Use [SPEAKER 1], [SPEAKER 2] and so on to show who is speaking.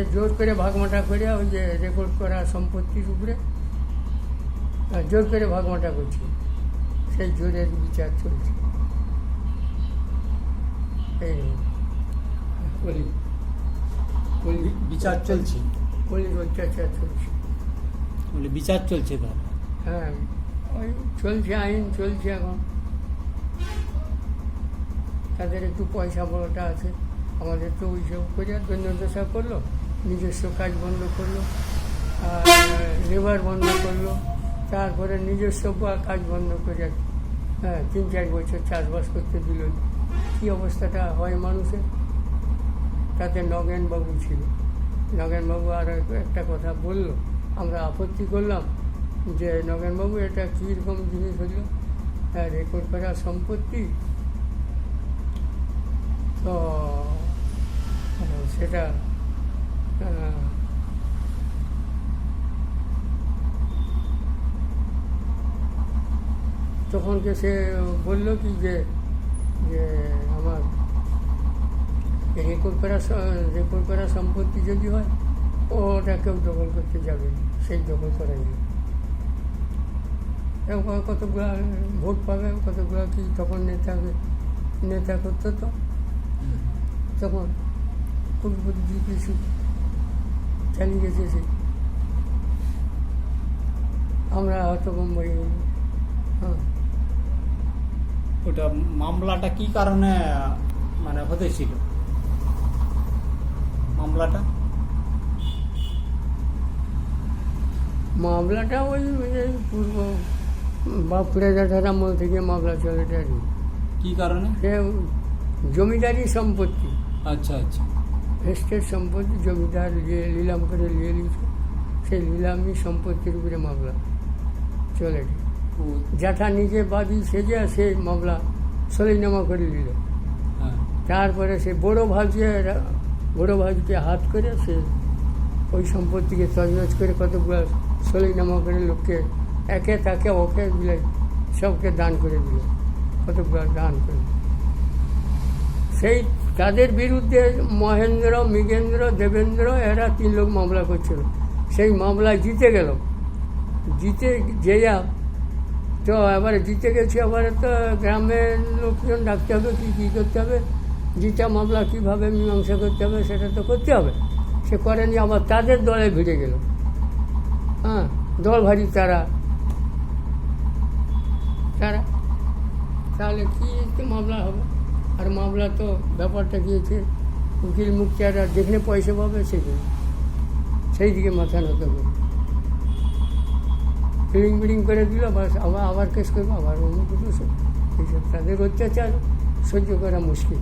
[SPEAKER 1] সে জোর করে ভাগমাটা করে ওই যে রেকর্ড করা সম্পত্তির উপরে জোর করে ভাগমাটা করছে। সেই জোরের বিচার চলছে। এই
[SPEAKER 2] বিচার চলছে?
[SPEAKER 1] পুলিশ অত্যাচার চলছে।
[SPEAKER 2] বিচার চলছে
[SPEAKER 1] হ্যাঁ ওই চলছে আইন চলছে এখন। তাদের একটু পয়সা বড়টা আছে। আমাদের তো ওইসব করে দৈন্যদশা করল। নিজস্ব কাজ বন্ধ করল, আর লেবার বন্ধ করল, তারপরে নিজস্ব কাজ বন্ধ করে হ্যাঁ তিন চার বছর চাষবাস করতে দিল। কী অবস্থাটা হয় মানুষের? তাতে নগেনবাবু ছিল। নগেনবাবু আর একটা কথা বলল, আমরা আপত্তি করলাম যে নগেনবাবু, এটা কীরকম জিনিস হলো? হ্যাঁ রেকর্ড করা সম্পত্তি? তো, সেটা তখনকে সে বলল কি যে আমার রেকর্ড করা রেকর্ড করা সম্পত্তি যদি হয় ওটা কেউ দখল করতে যাবে, সেই দখল করাই যাবে কতগুলো ভোট পাবে কতগুলো কি তখন নেতা নেতা করতো তো? তখন কোটিপতি কিছু চালিয়ে গেছে আমরা হয়তো হয়ে।
[SPEAKER 2] ওটা মামলাটা কি কারণে মানে হতেছিল? মামলাটা?
[SPEAKER 1] মামলাটা ওই পূর্ব বাঁকুড়া জ্যাঠার আমল থেকে মামলা চলে আর কি।
[SPEAKER 2] কারণে?
[SPEAKER 1] সে জমিদারি সম্পত্তি।
[SPEAKER 2] আচ্ছা আচ্ছা।
[SPEAKER 1] এস্টেট সম্পত্তি জমিদার যে নিলাম করে নিয়ে নিয়েছে সেই নিলামি সম্পত্তির উপরে মামলা চলে।
[SPEAKER 2] ও,
[SPEAKER 1] জ্যাঠা নিজে বাদী সেজে সে মামলা সলিনামা করে নিল
[SPEAKER 2] হ্যাঁ।
[SPEAKER 1] তারপরে সে বড় ভাজকে বড় ভাজকে হাত করে সে ওই সম্পত্তিকে তজনজ করে কতগুলো সলিনামা করে লোককে একে তাকে ওকে দিলে সবকে দান করে দিল। কতগুলো দান করে সেই তাদের বিরুদ্ধে মহেন্দ্র মৃগেন্দ্র দেবেন্দ্র এরা তিন লোক মামলা করছিল। সেই মামলায় জিতে গেল। জিতে যেয়া তো এবারে জিতে গেছি, আবার তো গ্রামের লোকজন ডাকতে হবে, কী কী করতে হবে? জিতা মামলা কীভাবে মীমাংসা করতে হবে সেটা তো করতে হবে। সে করেনি, আবার তাদের দলে ভিড়ে গেল। হ্যাঁ দল ভারী তারা। তারা? তাহলে কী মামলা হবে? আর মামলা তো ব্যাপারটা গিয়েছে, উকিল মুখিয়ারা যেখানে পয়সা পাবে সেখানে। সেই দিকে মাথা নত করে। ফিলিং বিলিং করে দিল বাস আবার আবার কেস করব, আবার অন্য কিছু তাদের অত্যাচার, সহ্য করা মুশকিল।